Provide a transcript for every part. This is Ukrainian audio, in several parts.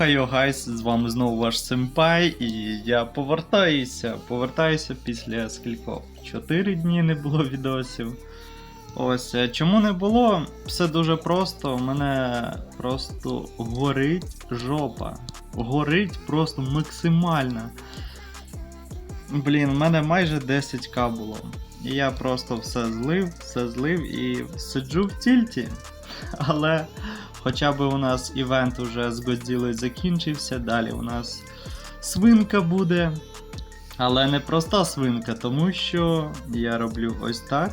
Йо-хайо гайс, з вами знову ваш Сенпай, і я повертаюся. Повертаюся після скількох? 4 дні не було відосів. Ось, е, чому не було? Все дуже просто. У мене просто горить жопа. Горить просто максимально. Блін, у мене майже 10к було. І я просто все злив, все злив і сиджу в тільті. Але хоча б у нас івент уже з Годзілою закінчився, далі у нас свинка буде. Але не проста свинка, тому що я роблю ось так.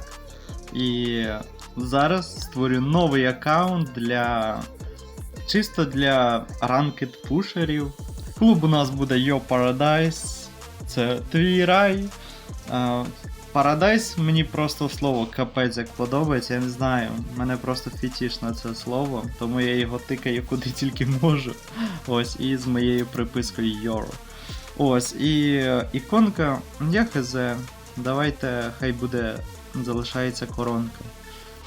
І зараз створю новий аккаунт для. Чисто для ранкет пушерів. Клуб у нас буде Yo Paradise. Це твій рай. Paradise мені просто слово капець як подобається, я не знаю. Мене просто фетіш на це слово, тому я його тикаю куди тільки можу. Ось, і з моєю припискою Your. Ось, і е, іконка, я хз. Давайте, хай буде, залишається коронка.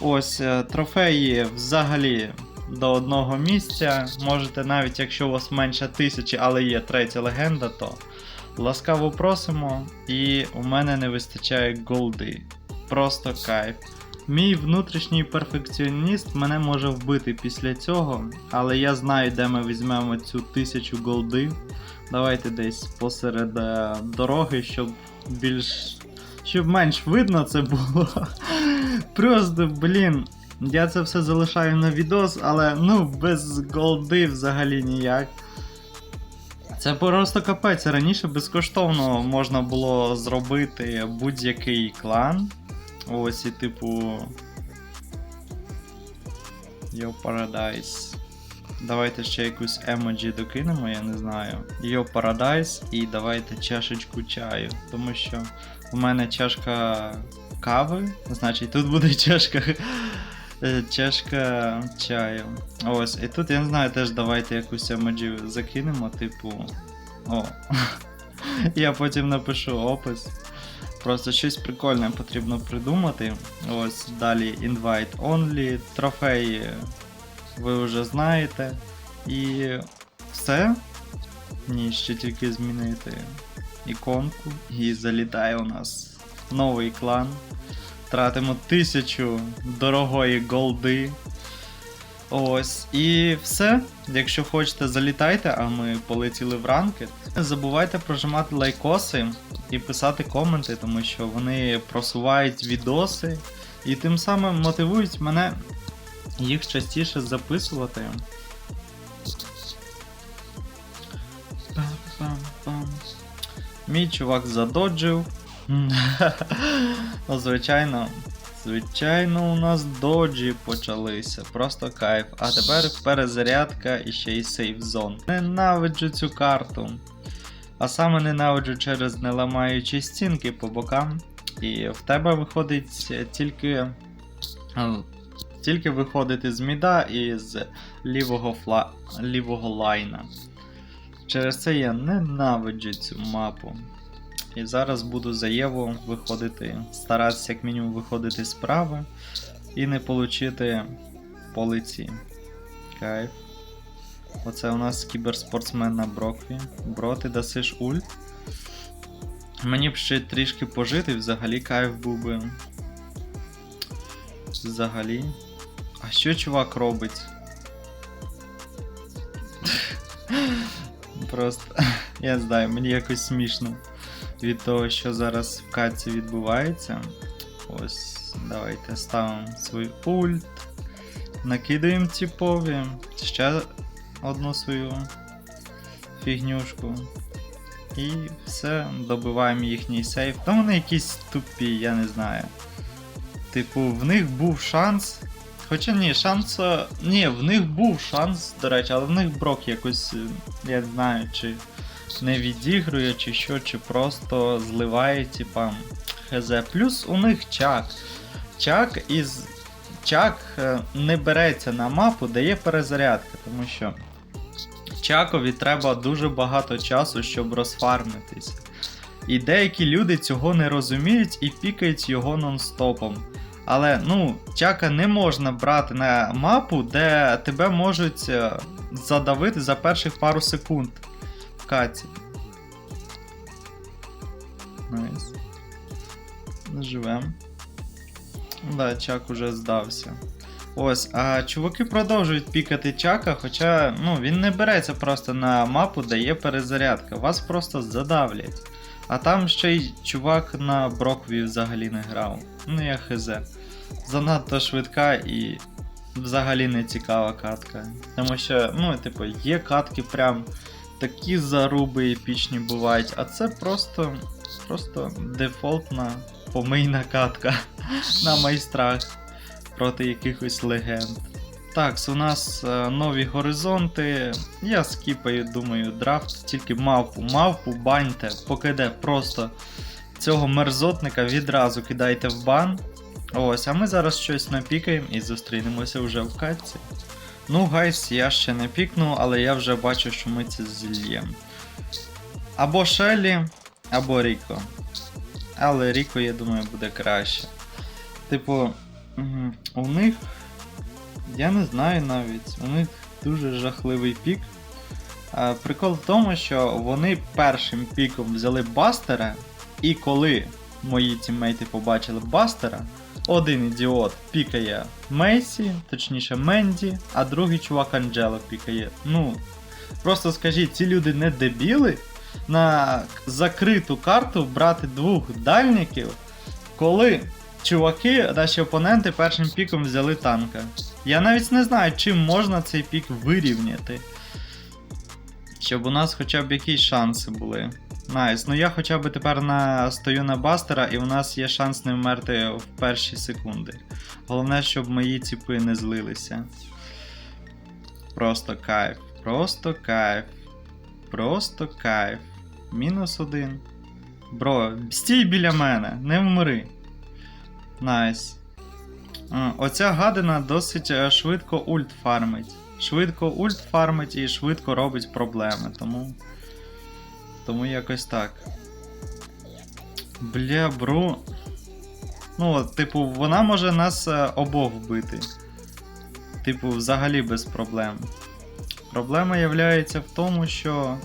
Ось, е, трофеї взагалі до одного місця. Можете навіть, якщо у вас менше тисячі, але є третя легенда, то ласкаво просимо. І у мене не вистачає голди. Просто кайф. Мій внутрішній перфекціоніст мене може вбити після цього, але я знаю, де ми візьмемо цю тисячу голди. Давайте десь посеред е, дороги, щоб більш. щоб менш видно це було. Просто, блін. Я це все залишаю на відос, але ну без голди взагалі ніяк. Це просто капець. Раніше безкоштовно можна було зробити будь-який клан. Ось і типу. Yo Paradise. Давайте ще якусь емоджі докинемо, я не знаю. Yo Paradise і давайте чашечку чаю. Тому що у мене чашка кави, значить тут буде чашка. Е, Чашка чаю. Ось, і тут я не знаю, теж давайте якусь емоджі закинемо, типу. О. Я потім напишу опис. Просто щось прикольне потрібно придумати. Ось далі invite only, трофеї ви вже знаєте. І все. Ні, ще тільки змінити іконку. І залітає у нас новий клан. Тратимо тисячу дорогої голди. Ось, і все. Якщо хочете, залітайте, а ми полетіли в ранки. Не забувайте прожимати лайкоси і писати коменти, тому що вони просувають відоси і тим самим мотивують мене їх частіше записувати. Мій чувак задоджив. Ну, звичайно. Звичайно, у нас доджі почалися. Просто кайф. А тепер перезарядка і ще й сейф зон. Ненавиджу цю карту. А саме ненавиджу через неламаючі стінки по бокам. І в тебе виходить тільки. Тільки виходити з міда і з лівого, фла... лівого лайна. Через це я ненавиджу цю мапу. І зараз буду за Єву виходити, старатися як мінімум виходити справа і не получити по лиці. Кайф. Оце у нас кіберспортсмен на Брокві. Бро, ти дасиш ульт. Мені б ще трішки пожити, взагалі кайф був би. Взагалі. А що чувак робить? Просто. Я знаю, мені якось смішно від того, що зараз в катці відбувається. Ось, давайте ставимо свій ульт. Накидаємо типові. Ще одну свою фігнюшку. І все, добиваємо їхній сейф. Та вони якісь тупі, я не знаю. Типу, в них був шанс. Хоча ні, шанс. е, Ні, в них був шанс, до речі, але в них брок якось, е, я не знаю, чи не відігрує, чи що, чи просто зливає, типа хз. Плюс у них чак. Чак із. Чак е, не береться на мапу, де є перезарядка, тому що Чакові треба дуже багато часу, щоб розфармитись. І деякі люди цього не розуміють і пікають його нон-стопом. Але ну, чака не можна брати на мапу, де тебе можуть е, задавити за перших пару секунд каті. Найс. Живем. Да, чак уже здався. Ось, а чуваки продовжують пікати чака, хоча ну, він не береться просто на мапу, де є перезарядка. Вас просто задавлять. А там ще й чувак на Брокві взагалі не грав. Ну я хз. Занадто швидка і взагалі не цікава катка. Тому що, ну, типу, є катки прям такі заруби епічні бувають, а це просто, просто дефолтна помийна катка на майстрах проти якихось легенд. Так, у нас е, нові горизонти. Я скіпаю, думаю, драфт, тільки мавпу, мавпу баньте, покиде просто цього мерзотника відразу кидайте в бан. Ось, а ми зараз щось напікаємо і зустрінемося вже в катці. Ну, гайс, я ще не пікну, але я вже бачу, що ми це зільємо. Або Шелі, або Ріко. Але Ріко, я думаю, буде краще. Типу, у них. Я не знаю навіть. У них дуже жахливий пік. Прикол в тому, що вони першим піком взяли Бастера, і коли мої тіммейти побачили Бастера, один ідіот пікає Мейсі, точніше Менді, а другий чувак Анджело пікає. Ну, просто скажіть, ці люди не дебіли на закриту карту брати двох дальників, коли чуваки, наші опоненти першим піком взяли танка. Я навіть не знаю, чим можна цей пік вирівняти. Щоб у нас хоча б якісь шанси були. Найс. Ну я хоча б тепер на... стою на бастера, і у нас є шанс не вмерти в перші секунди. Головне, щоб мої ціпи не злилися. Просто кайф. Просто кайф. Просто кайф. Мінус один. Бро, стій біля мене, не вмри. Найс. Оця гадина досить е, швидко ульт фармить. Швидко ульт фармить і швидко робить проблеми, тому. Тому якось так. Бля, бро. Ну, типу, вона може нас е, обох вбити. Типу, взагалі без проблем. Проблема являється в тому, що.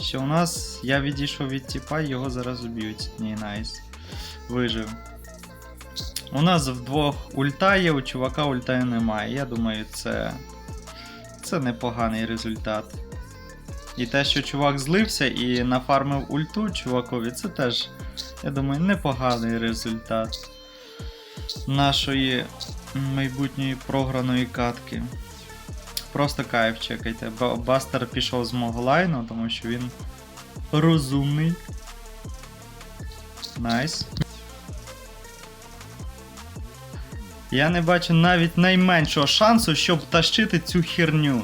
Що у нас. Я відійшов від тіпа, його зараз уб'ють. Ні, найс. Вижив. У нас вдвох ульта є, у чувака ульта немає. Я думаю, це. Це непоганий результат. І те, що чувак злився і нафармив ульту чувакові, це теж, я думаю, непоганий результат нашої майбутньої програної катки. Просто кайф чекайте. Ба- Бастер пішов з мого лайну, тому що він розумний. Найс. Я не бачу навіть найменшого шансу, щоб тащити цю херню.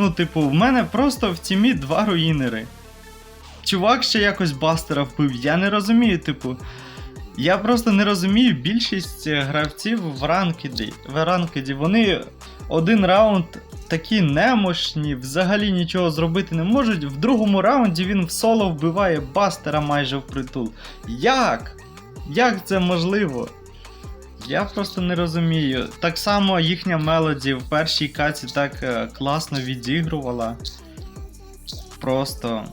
Ну, типу, в мене просто в тімі два руїнери. Чувак ще якось бастера вбив. Я не розумію, типу. Я просто не розумію більшість е, гравців в ранкеді. В ранкеді вони один раунд такі немощні, взагалі нічого зробити не можуть. В другому раунді він в соло вбиває бастера майже впритул. Як? Як це можливо? Я просто не розумію. Так само їхня мелоді в першій каці так е, класно відігрувала. Просто,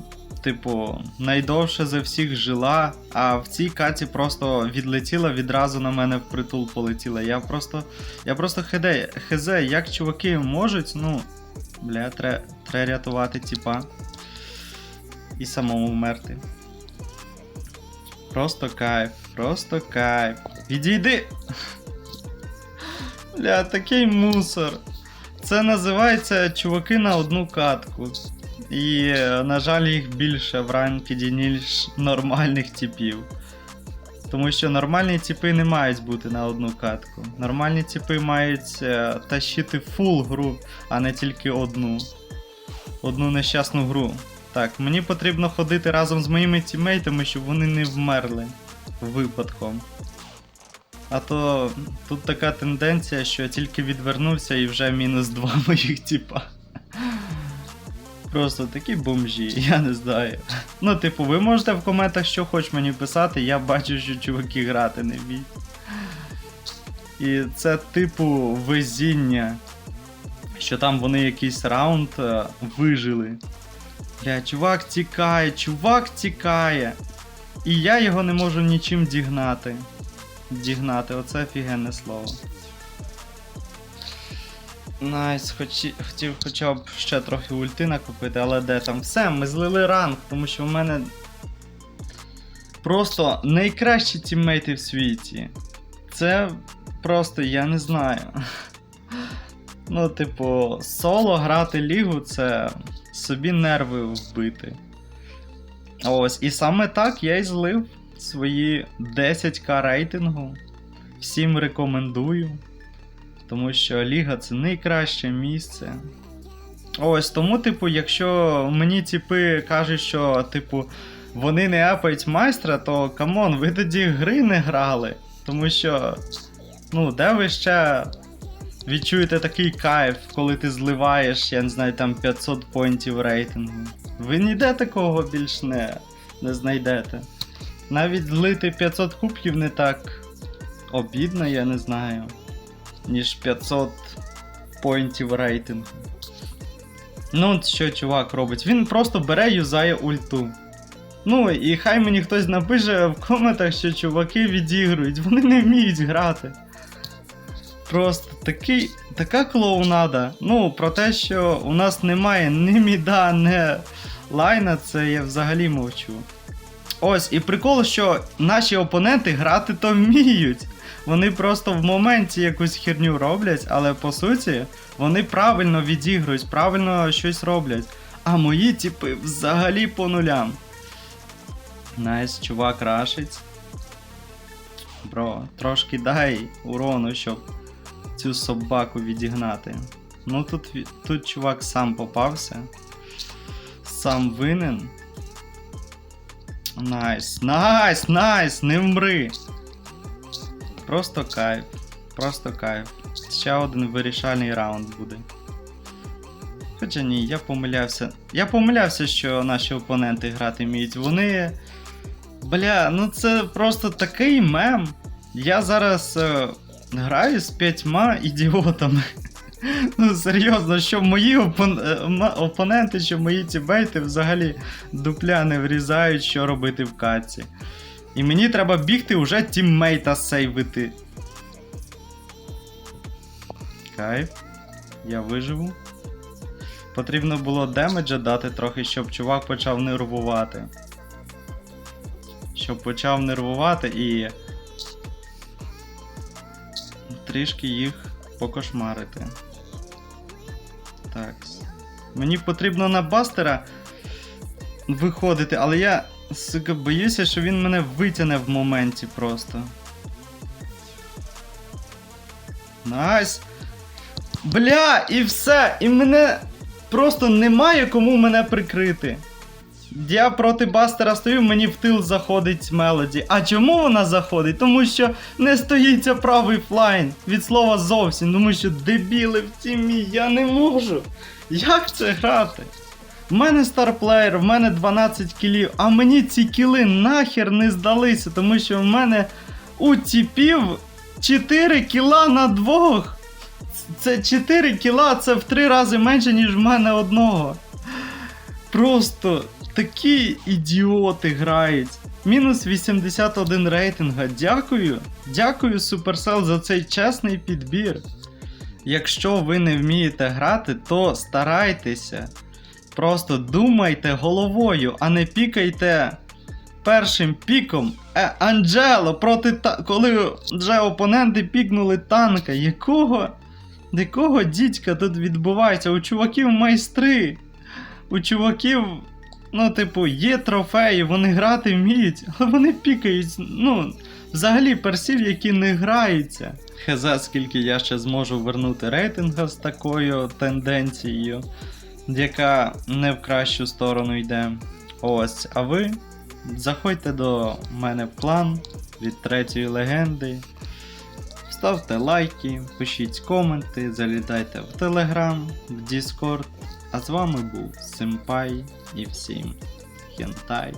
типу, найдовше за всіх жила, а в цій каці просто відлетіла відразу на мене в притул полетіла. Я просто. Я просто хеде, хезе, як чуваки можуть, ну. Бля, треба тре рятувати тіпа. І самому вмерти. Просто кайф, просто кайф. Відійди! Бля, такий мусор. Це називається чуваки на одну катку. І, на жаль, їх більше в ранкіді, ніж нормальних типів. Тому що нормальні типи не мають бути на одну катку. Нормальні типи мають е, тащити фул гру, а не тільки одну. Одну нещасну гру. Так, мені потрібно ходити разом з моїми тімейтами, щоб вони не вмерли випадком. А то тут така тенденція, що я тільки відвернувся і вже мінус два моїх типа. Просто такі бомжі, я не знаю. Ну, типу, ви можете в коментах що хоч мені писати, я бачу, що чуваки грати не вміють. І це типу везіння. що там вони якийсь раунд е, вижили. Бля, чувак тікає, чувак тікає. І я його не можу нічим дігнати. Дігнати, оце офігенне слово. Найс, хоч, хотів хоча б ще трохи ульти накупити, але де там? Все, ми злили ранг, тому що в мене просто найкращі тіммейти в світі. Це просто я не знаю. Ну, типу, соло грати лігу це собі нерви вбити. Ось, і саме так я і злив свої 10к рейтингу. Всім рекомендую. Тому що Ліга це найкраще місце. Ось тому, типу, якщо мені типи кажуть, що, типу, вони не апають майстра, то камон, ви тоді гри не грали. Тому що, ну, де ви ще відчуєте такий кайф, коли ти зливаєш, я не знаю, там 500 поінтів рейтингу. Ви ніде такого більш не, не знайдете. Навіть злити 500 кубків не так обідно, я не знаю, ніж 500 поінтів рейтингу. Ну, що чувак робить? Він просто бере юзає ульту. Ну, і хай мені хтось напише в коментах, що чуваки відігрують, вони не вміють грати. Просто такий, така клоунада. Ну, про те, що у нас немає ні міда, ні лайна, це я взагалі мовчу. Ось, і прикол, що наші опоненти грати то вміють. Вони просто в моменті якусь херню роблять, але по суті вони правильно відігрують, правильно щось роблять. А мої типи взагалі по нулям. Найс, чувак рашить. Бро, трошки дай урону, щоб цю собаку відігнати. Ну тут, тут чувак сам попався. Сам винен. Найс, найс, найс, не вмри. Просто кайф. Просто кайф. Ще один вирішальний раунд буде. Хоча ні, я помилявся. Я помилявся, що наші опоненти грати вміють. Вони. Бля, ну це просто такий мем. Я зараз е, граю з п'ятьма ідіотами. Ну, серйозно, що мої опон... е, опоненти, що мої тібейти взагалі дупля не врізають, що робити в каці. І мені треба бігти уже тіммейта сейвити. Кайф. Я виживу. Потрібно було демеджа дати трохи, щоб чувак почав нервувати. Щоб почав нервувати і. Трішки їх покошмарити. Так. Мені потрібно на бастера виходити, але я, сука, боюся, що він мене витягне в моменті просто. Найс. Бля, і все. І мене просто немає кому мене прикрити. Я проти бастера стою, мені в тил заходить мелоді. А чому вона заходить? Тому що не стоїться правий флайн. Від слова зовсім. Тому що дебіли в тімі, я не можу. Як це грати? В мене старплеєр, в мене 12 кілів, а мені ці кіли нахер не здалися, тому що в мене у тіпів 4 кіла на двох. Це 4 кіла, це в 3 рази менше, ніж в мене одного. Просто такі ідіоти грають. Мінус 81 рейтинга. Дякую. Дякую, Supercell, за цей чесний підбір. Якщо ви не вмієте грати, то старайтеся. Просто думайте головою, а не пікайте першим піком. Е, Анджело проти та... коли вже опоненти пікнули танка. Якого? Якого дідька тут відбувається? У чуваків майстри. У чуваків, ну, типу, є трофеї, вони грати вміють, але вони пікають, ну, взагалі персів, які не граються. Хз, скільки я ще зможу вернути рейтинга з такою тенденцією, яка не в кращу сторону йде. Ось, а ви заходьте до мене в клан від третьої легенди. Ставте лайки, пишіть коменти, залітайте в Телеграм, в Discord. А з вами був Симпай і всім хентай.